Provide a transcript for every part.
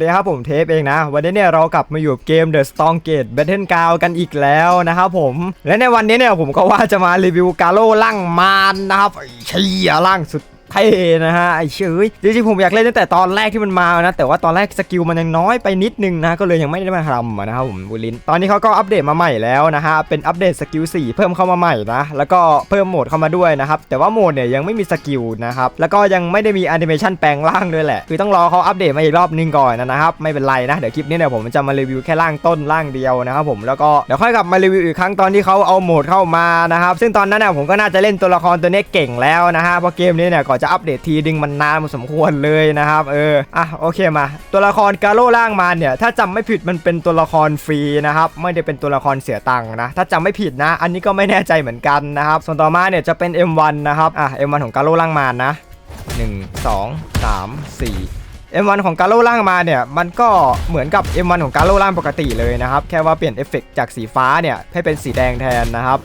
เดี๋ยครับผมเทปเองนะ วันนี้เนี่ยเรากลับมาอยู่เกม The s t o n g Gate Battle Ground กันอีกแล้วนะครับผม และในวันนี้เนี่ยผมก็ว่าจะมารีวิวกาโร่ล่างมานนะครับเชี่ยล่างสุด เท่นะฮะไอ้เชยจริงๆผมอยากเล่นตั้งแต่ตอนแรกที่มันมานะแต่ว่าตอนแรกสกิลมันยังน้อยไปนิดนึงนะก็เลยยังไม่ได้มาทำนะครับผมบูลินตอนนี้เขาก็อัปเดตมาใหม่แล้วนะฮะเป็นอัปเดตสกิล4เพิ่มเข้ามาใหม่นะแล้วก็เพิ่มโหมดเข้ามาด้วยนะครับแต่ว่าโหมดเนี่ยยังไม่มีสกิลนะครับแล้วก็ยังไม่ได้มีแอนิเมชันแปลงร่างด้วยแหละคือต้องรอเขาอัปเดตมาอีกรอบนึงก่อนนะครับไม่เป็นไรนะเดี๋ยวคลิปนี้เนี่ยผมจะมารีวิวแค่ร่างต้นร่างเดียวนะครับผมแล้วก็เดี๋ยวค่อยกลับมารีวิวอีกครั้งตอนที่เขาเอาโหมดเข้ามานะครับซึ่งตอนนั้นเนี่ยผมก็น่าจะเล่นตัวละครตัวนี้เก่งแล้วนะฮะเพราะเกมนี้เนี่ยก่อนจะอัปเดตทีดึงมันนานพอสมควรเลยนะครับเอออะโอเคมา ตัวละครกาโร่ล่างมาเนี่ยถ้าจำไม่ผิดมันเป็นตัวละครฟรีนะครับไม่ได้เป็นตัวละครเสียตังค์นะถ้าจำไม่ผิดนะ อันนี้ก็ไม่แน่ใจเหมือนกันนะครับส่วนต่อมาเนี่ยจะเป็น M1 นะครับอะ M1 ของกาโร่ล่างมานะ1 2 3 4 M1 ของกาโร่ล่างมาเนี่ยมันก็เหมือนกับ M1 ของกาโร่ล่างปกติเลยนะครับ แค่ว่าเปลี่ยนเอฟเฟกต์จากสีฟ้าเนี่ยให้เป็นสีแดงแทนนะครับ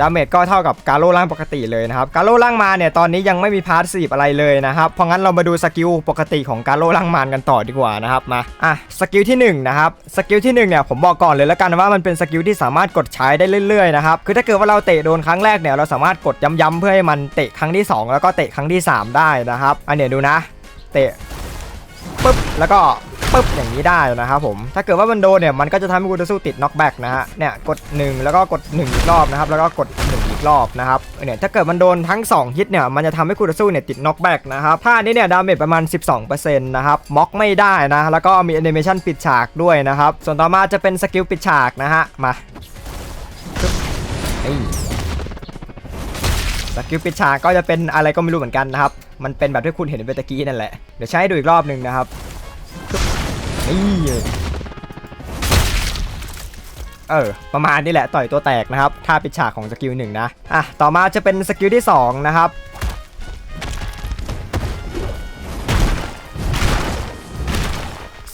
ดาเมจก็เท่ากับกาโร่ล่างปกติเลยนะครับกาโร่ล่างมาเนี่ยตอนนี้ยังไม่มีพาร์ทสีอะไรเลยนะครับเพราะงั้นเรามาดูสกิลปกติของกาโร่ล่างมานกันต่อดีกว่านะครับมาอะสกิลที่หนึ่งนะครับสกิลที่หนึ่งเนี่ยผมบอกก่อนเลยแล้วกันว่ามันเป็นสกิลที่สามารถกดใช้ได้เรื่อยๆนะครับคือถ้าเกิดว่าเราเตะโดนครั้งแรกเนี่ยเราสามารถกดย้ำๆเพื่อให้มันเตะครั้งที่สองแล้วก็เตะครั้งที่สามได้นะครับอันเนี้ยดูนะ เตะปึ๊บแล้วก็ ปึ๊บอย่างนี้ได้นะครับผม ถ้าเกิดว่ามันโดนเนี่ยมันก็จะทำให้กูจะสู้ติดน็อกแบ็กนะฮะ เนี่ยกด 1 แล้วก็กด 1 อีกรอบนะครับ แล้วก็กด 1 อีกรอบนะครับ เนี่ยถ้าเกิดมันโดนทั้ง 2 ฮิตเนี่ยมันจะทำให้กูจะสู้เนี่ยติดน็อกแบ็กนะครับท่านี้เนี่ยดาเมจประมาณ 12%นะครับม็อกไม่ได้นะ แล้วก็มีแอนิเมชันปิดฉากด้วยนะครับ ส่วนต่อมาจะเป็นสกิลปิดฉากนะฮะ มาสกิลปิดฉากก็จะเป็นอะไรก็ไม่รู้เหมือนกันนะครับ มันเป็นแบบที่คุณเห็นในเบตะกี้นั่นแหละ เดี๋ยวใช้ดูอีกรอบหนึ่งนะครับ นี่เออประมาณนี้แหละต่อยตัวแตกนะครับท่าปิดฉากของสกิลหนึ่งนะอะต่อมาจะเป็นสกิลที่ 2 นะครับ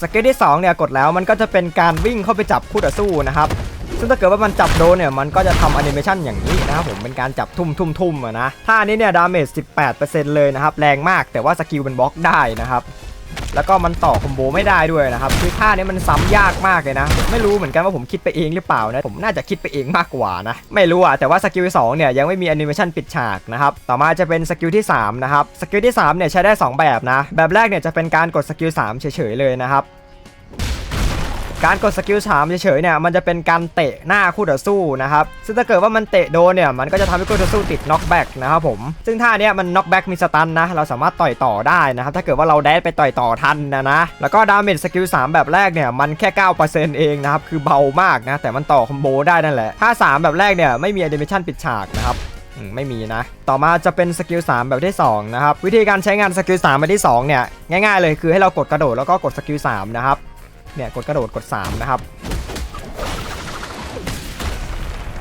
สกิลที่2เนี่ยกดแล้วมันก็จะเป็นการวิ่งเข้าไปจับคู่ต่อสู้นะครับซึ่งถ้าเกิดว่ามันจับโดนเนี่ยมันก็จะทำแอนิเมชันอย่างนี้นะครับผมเป็นการจับทุ่มทุ่มทุ่มอะนะท่านี้เนี่ยดาเมจ 18%เลยนะครับแรงมากแต่ว่าสกิลมันบล็อกได้นะครับ แล้วก็มันต่อคอมโบไม่ได้ด้วยนะครับคือท่านี้มันซ้ำยากมากเลยนะ ไม่รู้เหมือนกันว่าผมคิดไปเองหรือเปล่านะ ผมน่าจะคิดไปเองมากกว่านะ ไม่รู้อะแต่ว่าสกิล2เนี่ยยังไม่มีแอนิเมชันปิดฉากนะครับ ต่อมาจะเป็นสกิลที่3นะครับ สกิลที่3เนี่ยใช้ได้ 2 แบบนะ แบบแรกเนี่ยจะเป็นการกดสกิล3เฉยๆเลยนะครับ การกดสกิล3เฉยๆเนี่ยมันจะเป็นการเตะหน้าคู่ต่อสู้นะครับซึ่งถ้าเกิดว่ามันเตะโดนเนี่ยมันก็จะทำให้คู่ต่อสู้ติดน็อกแบ็กนะครับผมซึ่งท่าเนี้ยมันน็อกแบ็กมีสตันนะเราสามารถต่อยต่อได้นะครับถ้าเกิดว่าเราแดดไปต่อยต่อทันนะนะแล้วก็ดาเมจสกิล3แบบแรกเนี่ยมันแค่ 9%เองนะครับคือเบามากนะแต่มันต่อคอมโบได้นั่นแหละท่า3 แบบแรกเนี่ยไม่มีแอนิเมชันปิดฉากนะครับไม่มีนะ ต่อมาจะเป็นสกิล3แบบที่ 2 นะครับ วิธีการใช้งานสกิล3แบบที่ 2 เนี่ย ง่ายๆเลยคือให้เรากดกระโดดแล้วก็กดสกิล3นะครับ เนี่ยกดกระโดดกด 3 นะครับ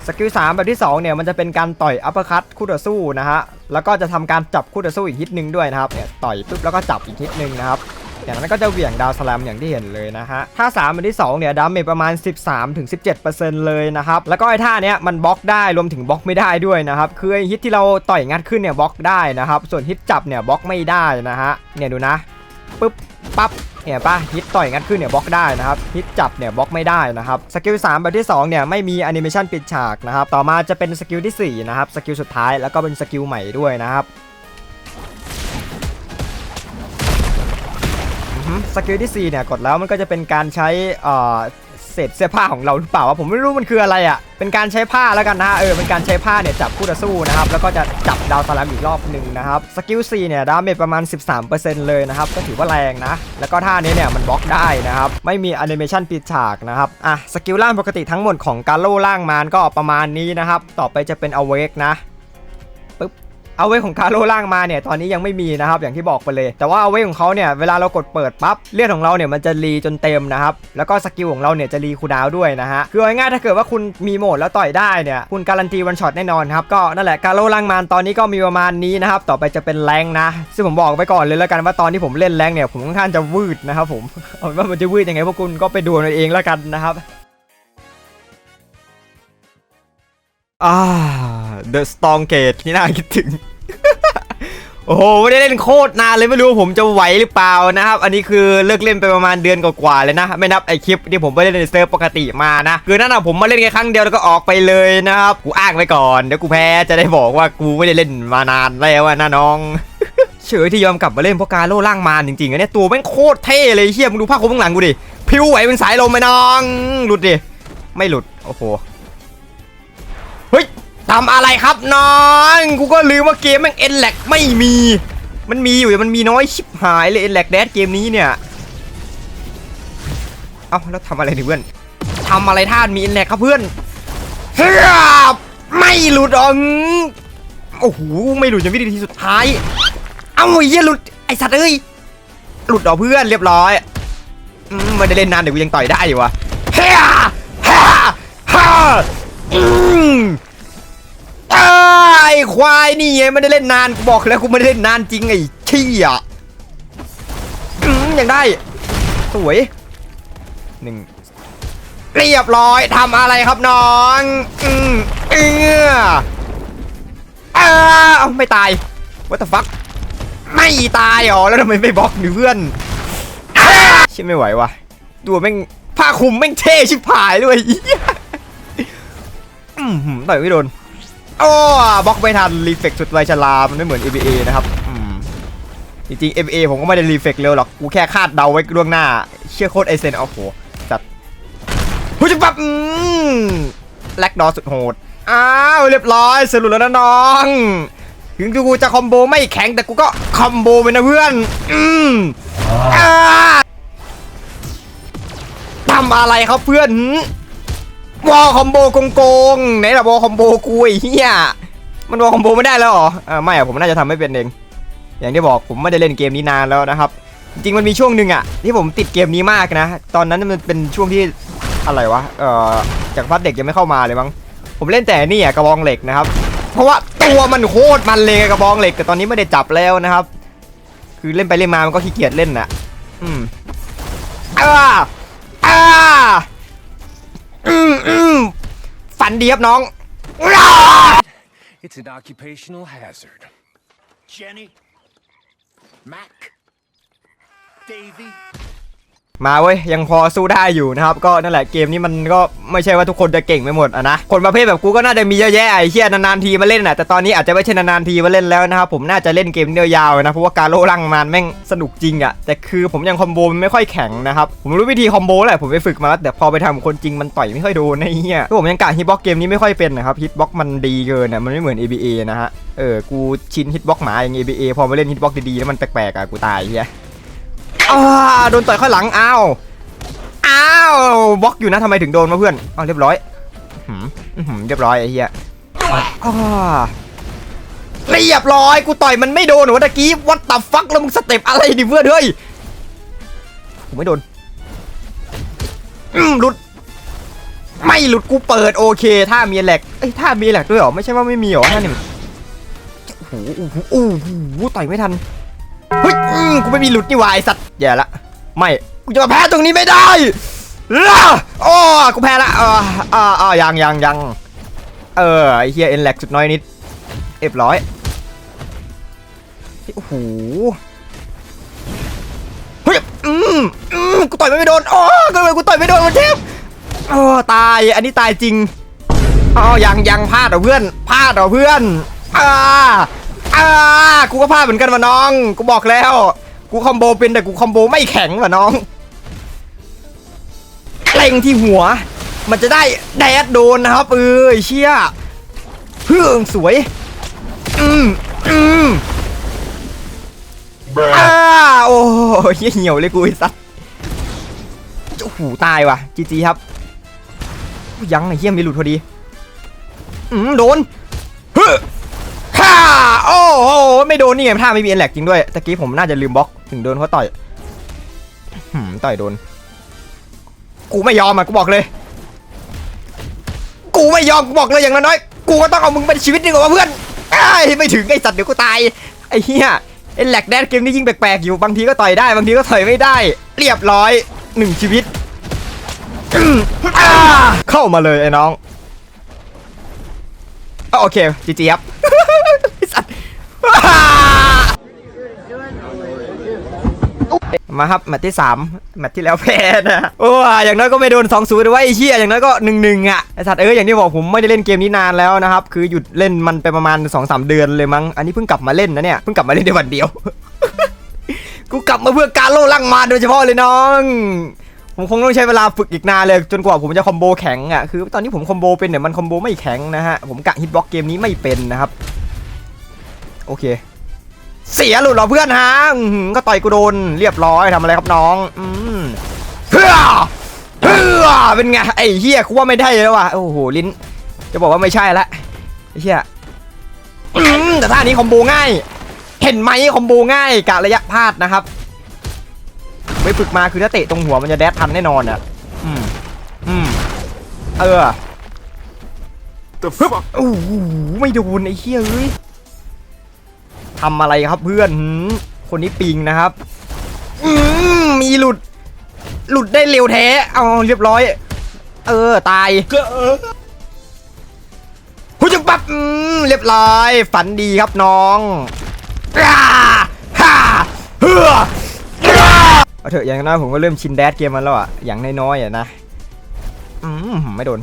สกิล3แบบที่2เนี่ยมันจะเป็นการต่อยอัปเปอร์คัตคู่ต่อสู้นะฮะแล้วก็จะทำการจับคู่ต่อสู้อีกฮิตหนึ่งด้วยนะครับเนี่ยต่อยปุ๊บแล้วก็จับอีกฮิตหนึ่งนะครับอย่างนั้นก็จะเหวี่ยงดาวสแลมอย่างที่เห็นเลยนะฮะท่า3อันที่2เนี่ยดาเมจประมาณ 13-17%เลยนะครับแล้วก็ไอ้ท่าเนี้ยมันบล็อกได้รวมถึงบล็อกไม่ได้ด้วยนะครับคือไอ้ฮิตที่เราต่อยงัดขึ้นเนี่ยบล็อกได้นะครับส่วนฮิตจับเนี่ยบล็อกไม่ได้นะฮะเนี่ยดูนะปุ๊บปั๊บ เนี่ยป่ะฮิตต่อยงัดขึ้นเนี่ยบล็อกได้นะครับฮิตจับเนี่ยบล็อกไม่ได้นะครับสกิล3แบบที่2เนี่ยไม่มีแอนิเมชันปิดฉากนะครับต่อมาจะเป็นสกิลที่สี่นะครับสกิลสุดท้ายแล้วก็เป็นสกิลใหม่ด้วยนะครับสกิลที่สี่เนี่ยกดแล้วมันก็จะเป็นการใช้ เศษเสื้อผ้าของเราหรือเปล่าวะผมไม่รู้มันคืออะไรอะ่ะ เป็นการใช้ผ้าแล้วกันนะเออเป็นการใช้ผ้าเนี่ยจับคู่ต่อสู้นะครับแล้วก็จะจับดาวสลัมอีกรอบหนึ่งนะครับสกิล4เนี่ยดาเมจประมาณ 13%เลยนะครับก็ถือว่าแรงนะ แล้วก็ท่านี้เนี่ยมันบล็อกได้นะครับไม่มีแอนิเมชันปิดฉากนะครับอะสกิลล่างปกติทั้งหมดของการโล่ล่างมานก็ประมาณนี้นะครับต่อไปจะเป็นอเวกนะ เอาเวกของคาโลล่างมาเนี่ยตอนนี้ยังไม่มีนะครับอย่างที่บอกไปเลย แต่ว่าเอาเวกของเขาเนี่ยเวลาเรากดเปิดปั๊บเลือดของเราเนี่ยมันจะรีจนเต็มนะครับแล้วก็สกิลของเราเนี่ยจะรีคูดาวด้วยนะฮะคือง่ายๆถ้าเกิดว่าคุณมีโหมดแล้วต่อยได้เนี่ยคุณการันตีวันช็อตแน่นอนครับก็นั่นแหละคาโลล่างมานตอนนี้ก็มีประมาณนี้นะครับต่อไปจะเป็นแรงนะ ซึ่งผมบอกไปก่อนเลยแล้วกันว่าตอนที่ผมเล่นแรงเนี่ยผมค่อนข้างจะวืดนะครับผมเอาเป็นว่ามันจะวืดยังไงพวกคุณก็ไปดูเอาเองแล้วกันนะครับอ่า The Strong Gate ที่น่าคิดถึง โอ้โหไม่ได้เล่นโคตรนานเลยไม่รู้ผมจะไหวหรือเปล่านะครับ อันนี้คือเลิกเล่นไปประมาณเดือนกว่าๆเลยนะ ไม่นับไอคลิปที่ผมไปเล่นในเซิร์ฟปกติมานะ คือนั่นอะผมมาเล่นแค่ครั้งเดียวแล้วก็ออกไปเลยนะครับกูอ้างไว้ก่อนเดี๋ยวกูแพ้จะได้บอกว่ากูไม่ได้เล่นมานานแล้วนะน้องเฉยที่ยอมกลับมาเล่นเพราะการโล่ล่างมาจริงๆอะเนี่ยตัวแม่งโคตรเท่เลยเฮียมึงดูภาพคมข้างหลังกูดิพิวไหวเป็นสายลมไหมน้อง หลุดดิไม่หลุดโอ้โหเฮ้ย ทำอะไรครับน้องกูก็ลืมว่าเกมแม่งเอ็นแลกไม่มี มันมีอยู่แต่มันมีน้อยชิบหายเลยเอ็นแลกแดดเกมนี้เนี่ยเอ้าแล้วทำอะไรดิเพื่อนทำอะไรท่านมีเอ็นแลกครับเพื่อนเฮ้ยไม่หลุดอ๋องโอ้โหไม่หลุดจนวินาทีสุดท้าย เอ้าอ้เหี้ยหลุดไอสัตว์เอ้ยหลุดเหรอเพื่อนเรียบร้อยมไม่ได้เล่นนานเดี๋ยวกูยังต่อยได้อยู่วะเฮ้ยฮ่าฮ่าอืมอ้ย ไอ้ควายนี่ไงไม่ได้เล่นนานกูบอกแล้วกูไม่ได้เล่นนานจริงไอ้เชี่ยอืมยังได้สวยหนึ่งเรียบร้อยทำอะไรครับน้องอืมเอออ้าวไม่ตาย what the fuck ไม่ตายหรอแล้วทำไมไม่บล็อกดิเพื่อนชิไม่ไหววะตัวแม่งผ้าคลุมแม่งเท่ชิบหายเลยอืมหืมต่อยไม่โดน โอ้บล็อกไม่ทันรีเฟกสุดไวชลามันไม่เหมือน ABA นะครับจริงๆ ABA ผมก็ไม่ได้รีเฟกเร็วหรอก กูแค่คาดเดาไว้ล่วงหน้า เชื่อโคตรไอเซนโอ้โหจัดผู้จะปับอืมแลกดอสุดโหด อ้าว เรียบร้อยสรุปแล้วนะน้อง ถึงกูจะคอมโบไม่แข็งแต่กูก็คอมโบไปนะเพื่อน อืมอทำอะไรครับเพื่อน วอลคอมโบโกงๆไหนล่ะวอลคอมโบกูไอ้เหี้ยมันวอลคอมโบไม่ได้แล้วเหรออ่าไม่อะผมน่าจะทำไม่เป็นเอง อย่างที่บอกผมไม่ได้เล่นเกมนี้นานแล้วนะครับ จริงมันมีช่วงหนึ่งอะที่ผมติดเกมนี้มากนะ ตอนนั้นมันเป็นช่วงที่อะไรวะเอ่อจากพัดเด็กยังไม่เข้ามาเลยมั้งผมเล่นแต่นี่อะกระบองเหล็กนะครับ เพราะว่าตัวมันโคตรมันเลยกระบองเหล็กแต่ตอนนี้ไม่ได้จับแล้วนะครับ คือเล่นไปเล่นมามันก็ขี้เกียจเล่นน่ะอืมอ้าอ้า อืมอืมฝันดีครับน้องอ้า It's an occupational hazard. Jenny, Mac, Davy. มาเว้ยยังพอสู้ได้อยู่นะครับก็นั่นแหละเกมนี้มันก็ไม่ใช่ว่าทุกคนจะเก่งไปหมดอะนะคนประเภทแบบกูก็น่าจะมีเยอะแยะไอ้เชี่ยนานๆทีมาเล่นน่ะแต่ตอนนี้อาจจะไม่ใช่นานๆทีมาเล่นแล้วนะครับผมน่าจะเล่นเกมเดียวยาวนะเพราะว่าการโล่ลังมันแม่งสนุกจริงอะแต่คือผมยังคอมโบมันไม่ค่อยแข็งนะครับผมรู้วิธีคอมโบแหละผมไปฝึกมาแล้วแต่พอไปทำคนจริงมันต่อยไม่ค่อยโดนไอ้เหี้ยก็ผมยังกะฮิตบ็อกเกมนี้ไม่ค่อยเป็นนะครับฮิตบ็อกมันดีเกินอะมันไม่เหมือน ABA นะฮะเออกูชินฮิตบ็อกหมาอย่าง ABA พอมาเล่นฮิตบ็อกดีๆแล้วมันแปลกๆอะกูตายไอ้เหี้ย อ้าโดนต่อยข้างหลังอ้าวอ้าวบล็อกอยู่นะทำไมถึงโดนมาเพื่อนอ้าวเรียบร้อยหืมหืมเรียบร้อยไอ้เหี้ยอ้าเรียบร้อยกูต่อยมันไม่โดนหัวตะกี้วัดตับฟักแล้วมึงสเต็ปอะไรดิเพื่อนเฮ้ยกูไม่โดนอืมหลุด ไม่หลุดกูเปิดโอเคถ้ามีแหลกเอ้ยถ้ามีแหลกด้วยเหรอไม่ใช่ว่าไม่มีเหรอท่านนี่โอ้โหโอ้โหโอ้โหต่อยไม่ทัน เฮ้ยอืมกูไม่มีหลุดนี่หวายสัตว์แย่ละไม่กูจะมาแพ้ตรงนี้ไม่ได้ล่ะโอ้กูแพ้ละเอออ่าอ่ายังยังยังเออไอเฮียเอ็นแลกสุดน้อยนิดเรียบร้อยโอ้โหเฮ้ยอืมอืมกูต่อยไม่โดนโอ้กูกูต่อยไม่โดนมันเทพโอ้ตายอันนี้ตายจริงอ๋อยังยังพลาดเหรอเพื่อนพลาดเหรอเพื่อนอ่า อ่ากูก็พลาดเหมือนกันวะน้อง กูบอกแล้ว กูคอมโบเป็นแต่กูคอมโบไม่แข็งว่ะน้องเล็งที่หัว มันจะได้แดดโดนนะครับเออไอ้เชี่ยเพื่องสวย อืมอืมอ้าโอ้ยเหี้ยเหี่ยวเลยกูไอ้สัสโอ้โหตายว่ะจีจีครับ ยังไอ้เหี้ยมีหลุดพอดี อืมโดนเฮ้อฮ่า โอ้โหไม่โดนนี่ไงท่าไม่มีเอ็นแหลกจริงด้วยตะกี้ผมน่าจะลืมบล็อกถึงโดนเขาต่อยหืมต่อยโดน กูไม่ยอมอะกูบอกเลย กูไม่ยอมกูบอกเลยอย่างน้อยๆกูก็ต้องเอามึงเป็นชีวิตหนึ่งกว่าเพื่อนไอ้ไม่ถึงไอ้สัตว์เดี๋ยวกูตายไอ้เหี้ยไอ้แหลกแดนเกมนี้ยิ่งแปลกๆอยู่บางทีก็ต่อยได้บางทีก็ต่อยไม่ได้ เรียบร้อยหนึ่งชีวิตเข้ามาเลยไอ้น้องโอเคจีจีครับ มาครับแมตช์ที่3แมตช์ที่แล้วแพ้นะโอ้ยอย่างน้อยก็ไม่โดน2อศูนย์ไว้เชี่ยอย่างน้อยก็1นึ่งอะไอสัตว์เอออย่างที่บอกผมไม่ได้เล่นเกมนี้นานแล้วนะครับคือหยุดเล่นมันไปประมาณ2อสเดือนเลยมั้งอันนี้เพิ่งกลับมาเล่นนะเนี่ยเพิ่งกลับมาเล่นในวันเดียว กูกลับมาเพื่อการโล่ลังมาโดยเฉพาะเลยน้องผมคงต้องใช้เวลาฝึกอีกนานเลยจนกว่าผมจะคอมโบแข็งอะคือตอนนี้ผมคอมโบเป็นเนี่ยมันคอมโบไม่แข็งนะฮะผมกะฮิตบล็อกเกมนี้ไม่เป็นนะครับ โอเค เสียหลุดเหรอเพื่อนฮะอื้อหือก็ต่อยกูโดนเรียบร้อยทำอะไรครับน้องอืมเฮือเฮือเป็นไงไอ้เฮียกูว่าไม่ได้แล้วว่ะโอ้โหลิ้น จะบอกว่าไม่ใช่ละไอ้เฮียอืมแต่ท่านี้คอมโบง่าย เห็นไหมคอมโบง่ายกะระยะพลาดนะครับไปฝึกมาคือถ้าเตะตรงหัวมันจะแดดทันแน่นอนอะอืมอืมเออ The fuck? โอ้โหไม่โดนไอ้เหี้ยเอ้ย ทำอะไรครับเพื่อนคนนี้ปิงนะครับมีหลุด หลุดได้เร็วแท้เอาเรียบร้อย เออตายผู้จังปับเรียบร้อย ฝันดีครับน้องอาฮาเออาเอาเถอะอย่างน้อยผมก็เริ่มชินแดดเกมมันแล้วอะอย่างน้อยๆอะนะอืมไม่โดน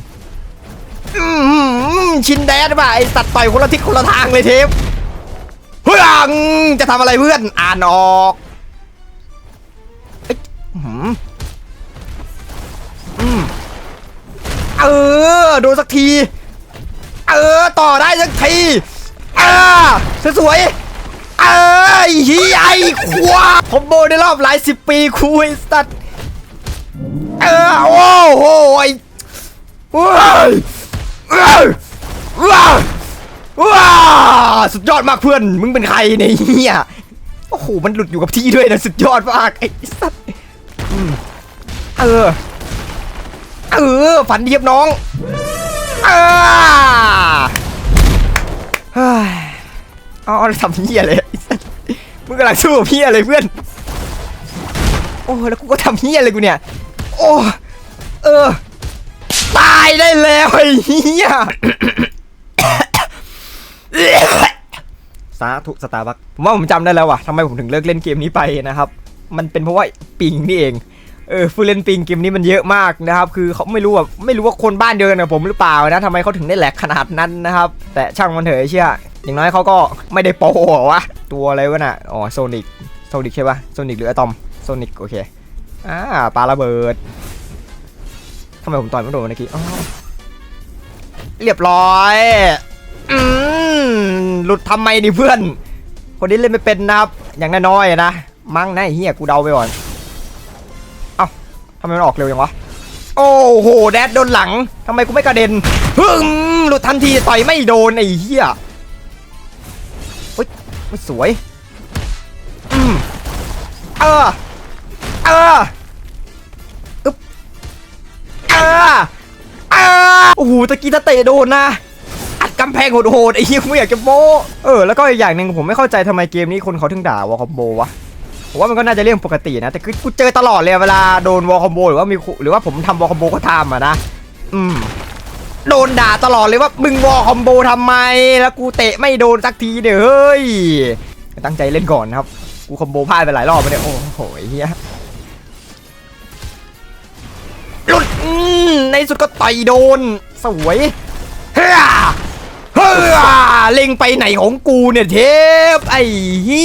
อืมชินแดดป่ะไอสัตว์ต่อยคนละทิศคนละทางเลยเทป พื่อนจะทำอะไรเพื่อน อ่านออกเออ โดนสักที เออ ต่อได้สักทีเออสวยเออฮีไอควาคอมโบในรอบหลายสิบปีคุยสัตว์เออโอ้โหไอ้ว้ายว้ายว้าย ว้าสุดยอดมากเพื่อน มึงเป็นใครเนี่ยเฮียโอ้โห มันหลุดอยู่กับที่ด้วยนะสุดยอดมากไอ้สัสอืมเออ เออ ฝันเดีครับน้องเออเฮ้อาทำเฮียเลยมึงกำลังสู้กับเฮียเลยเพื่อน โอ้แล้วกูก็ทำเฮียเลยกูเนี่ย โอ้ เออ ตายได้แล้วไอ้เหี้ย สาธุสตาร์บัคผมว่าผมจำได้แล้วว่ะทำไมผมถึงเลิกเล่นเกมนี้ไปนะครับ มันเป็นเพราะว่าปิงนี่เองเออฟูเลนปิงเกมนี้มันเยอะมากนะครับ คือเขาไม่รู้ว่าไม่รู้ว่าคนบ้านเดียวกันกับผมหรือเปล่านะทำไมเขาถึงได้แหลกขนาดนั้นนะครับ แต่ช่างมันเถอะไอ้เชี่ยอย่างน้อยเขาก็ไม่ได้โปหรอวะตัวอะไรวะน่ะอ๋อโซนิกโซนิกใช่ปะโซนิกหรืออะตอมโซนิกโอเคอ่าปาระเบิดทำไมผมต่อยไม่โดนเมื่อกี้อ๋อเรียบร้อย อืมหลุดทำไมดิเพื่อน คนนี้เล่นไม่เป็นนะครับ อย่างน้อยๆนะ มั้งนะไอ้เฮียกูเดาไปก่อน เอ้าทำไมมันออกเร็วยังวะ โอ้โห แดดโดนหลังทำไมกูไม่กระเด็นฮึมหลุดทันทีต่อยไม่โดนไอ้เฮียเฮ้ยไม่สวย อืมเออ เอออ่าอ่าโอ้โห ตะกี้ถ้าเตะโดนนะ กำแพงโหดๆไอ้เหี้ยกูไม่อยากจะโมเออแล้วก็อีกอย่างหนึ่งผมไม่เข้าใจทำไมเกมนี้คนเขาถึงด่าวอลคอมโบวะผมว่ามันก็น่าจะเรื่องปกตินะ แต่คือกูเจอตลอดเลยเวลาโดนวอลคอมโบหรือว่ามีหรือว่าผมทำวอลคอมโบก็ทำอะนะอืมโดนด่าตลอดเลยว่ามึงวอลคอมโบทำไม แล้วกูเตะไม่โดนสักทีเด้อเฮ้ยตั้งใจเล่นก่อนนะครับ กูคอมโบพลาดไปหลายรอบไปเนี่ยโอ้โหเฮียหลุดอืมในสุดก็ต่อยโดน สวย เล็งไปไหนของกูเนี่ยเทปไอ้ฮี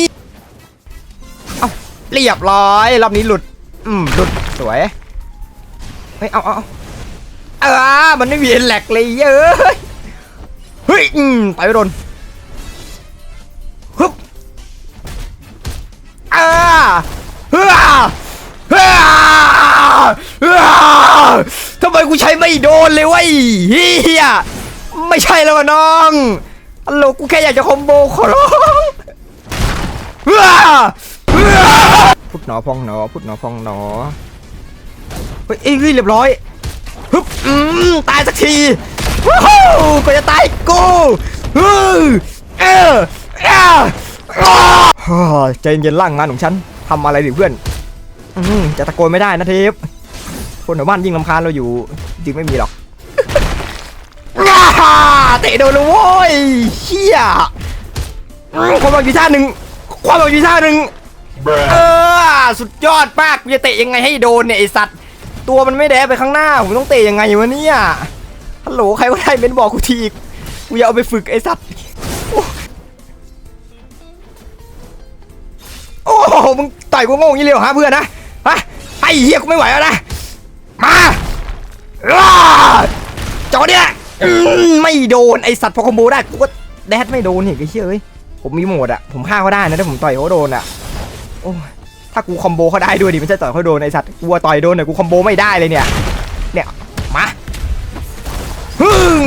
เอาเรียบร้อยรอบนี้หลุด อืมหลุดสวยเฮ้ยเอาเอาเอาเอมันไม่มีแหลกเลยเย้ยเฮ้ยอืมต่อยไม่โดนฮึบอ่าเฮ้ยเฮ้ยเฮ้ยทำไมกูใช้ไม่โดนเลยวะเฮีย ไม่ใช่แล้ววะน้องฮัลโหลกูแค่อยากจะคอมโบขอร้องเฮ้ยเฮ้ยพุดหนอพองหนอพุดหนอพองหนอเฮ้ยเอ้ยเรียบร้อยฮึบอืมตายสักทีวู้ฮู้ก็จะตายกูฮึเออเอออ้าวใจเย็นร่างงานของฉันทำอะไรดิเพื่อนอืมจะตะโกนไม่ได้นะเทปคนแถวบ้านยิ่งลำคาญเราอยู่จริงไม่มีหรอก เตะโดนเลยโว้ยเชี่ยอืมความหวังอยู่ท่าหนึ่งความหวังอยู่ท่าหนึ่งเออสุดยอดมากกูจะเตะยังไงให้โดนเนี่ยไอสัตว์ตัวมันไม่แดบไปข้างหน้าผมต้องเตะยังไงวะเนี่ยฮัลโหลใครก็ได้เม้นบอกกูทีกูจะเอาไปฝึกไอสัตว์โอ้โหมึงต่อยกูโง่อย่างนี้เลยเหรอฮะเพื่อนนะฮะไอ้เหี้ยกูไม่ไหวแล้วนะมาอ้าจอเนี่ย อืมไม่โดนไอสัตว์พอคอมโบได้กูก็แดดไม่โดนเห็นไอ้เชี่ยเอ้ยผมมีโหมดอะผมฆ่าเขาได้นะถ้าผมต่อยเขาโดนอะโอ้ยถ้ากูคอมโบเขาได้ด้วยดิไม่ใช่ต่อยเขาโดนไอสัตว์กูว่าต่อยโดนเนี่ยกูคอมโบไม่ได้เลยเนี่ยเนี่ยมาฮึ่ง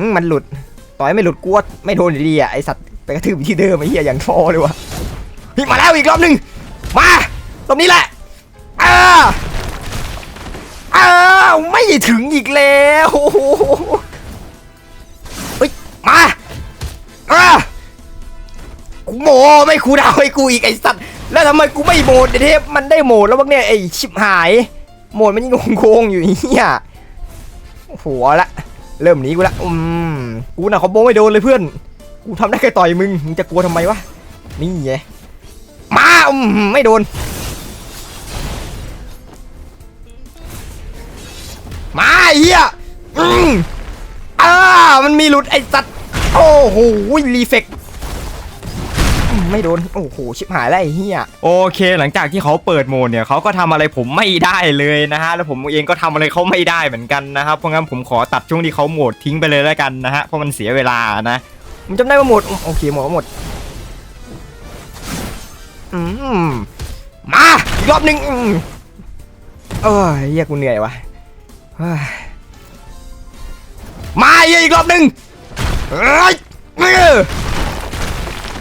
มมันหลุดต่อยไม่หลุดกูไม่โดนดีอะไอสัตว์ไปกระทืบอยู่ที่เดิมไอ้เหี้ยอย่างทอเลยวะนี่มาแล้วอีกรอบหนึ่งมาตรงนี้แหละอ่าอ้าวไม่ถึงอีกแล้ว มาอ่ากูโมไม่คูดาวให้กูอีกไอสัตว์ แล้วทำไมกูไม่โหมดเดยวเทปมันได้โหมดแล้วบ้างเนี่ยไอชิบหาย โหมดมันยังโกงๆอยู่ไอ้เหี้ยโอ้โหเอาละ เริ่มหนีกูละ อืม กูน่ะคอมโบไม่โดนเลยเพื่อน กูทำได้แค่ต่อยมึง มึงจะกลัวทำไมวะ นี่ไง มาอืมไม่โดน มาเฮียอืมอ่ามันมีหลุดไอสัตว์ โอ้โหรีเฟกอืมไม่โดน โอ้โห ชิบหายแล้วไอ้เฮียโอเค หลังจากที่เขาเปิดโหมดเนี่ยเขาก็ทำอะไรผมไม่ได้เลยนะฮะ แล้วผมเองก็ทำอะไรเขาไม่ได้เหมือนกันนะครับ เพราะงั้นผมขอตัดช่วงที่เขาโหมดทิ้งไปเลยแล้วกันนะฮะ เพราะมันเสียเวลานะ ผมจำได้ว่าโหมด โอเค โหมดว่าโหมด อืม มาอีกรอบหนึ่งอืมเอ้ยเฮียกูเหนื่อยวะเฮ้ยมาเฮียอีกรอบหนึ่ง เอ้ยเออ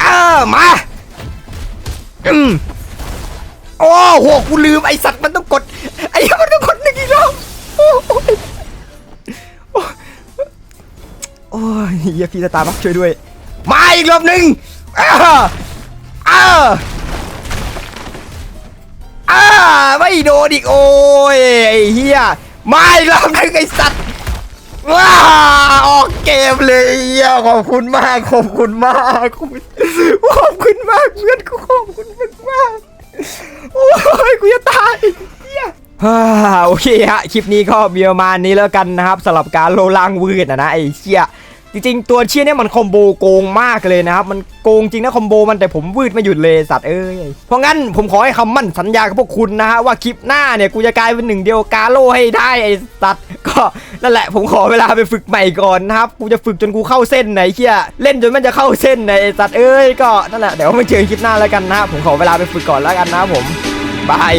เออมาอืมโอ้โหกูลืมไอสัตว์มันต้องกด ไอ้มันต้องกดหนึ่งอีกรอบโอ้ยโอ้ยเฮียพี่ตาบัคช่วยด้วย มาอีกรอบหนึ่งอ้าอ้าอ้าไม่โดนอีกโอ้ยไอ้เฮียมาอีกรอบหนึ่งไอสัตว์ ว้าออกเกมเลยไอ้เฮียขอบคุณมากขอบคุณมากขอบคุณขอบคุณมากเพื่อนกูขอบคุณมากมากโอ้ยกูจะตายเฮียฮ่าโอเคฮะคลิปนี้ก็มีประมาณนี้แล้วกันนะครับสำหรับการโลลังวืดนะนะไอ้เชี่ย จริงๆ ตัวเชี่ยเนี่ยมันคอมโบโกงมากเลยนะครับ มันโกงจริงนะคอมโบมันแต่ผมวืดไม่หยุดเลยสัตว์เอ้ย เพราะงั้นผมขอให้คำมั่นสัญญากับพวกคุณนะฮะว่าคลิปหน้าเนี่ยกูจะกลายเป็นหนึ่งเดียวกาโลให้ได้ไอ้สัตว์ก็นั่นแหละผมขอเวลาไปฝึกใหม่ก่อนนะครับ กูจะฝึกจนกูเข้าเส้นไหนเชี่ยเล่นจนมันจะเข้าเส้นไหนสัตว์เอ้ยก็นั่นแหละเดี๋ยวมาเจอคลิปหน้าแล้วกันนะผมขอเวลาไปฝึกก่อนแล้วกันนะผมบาย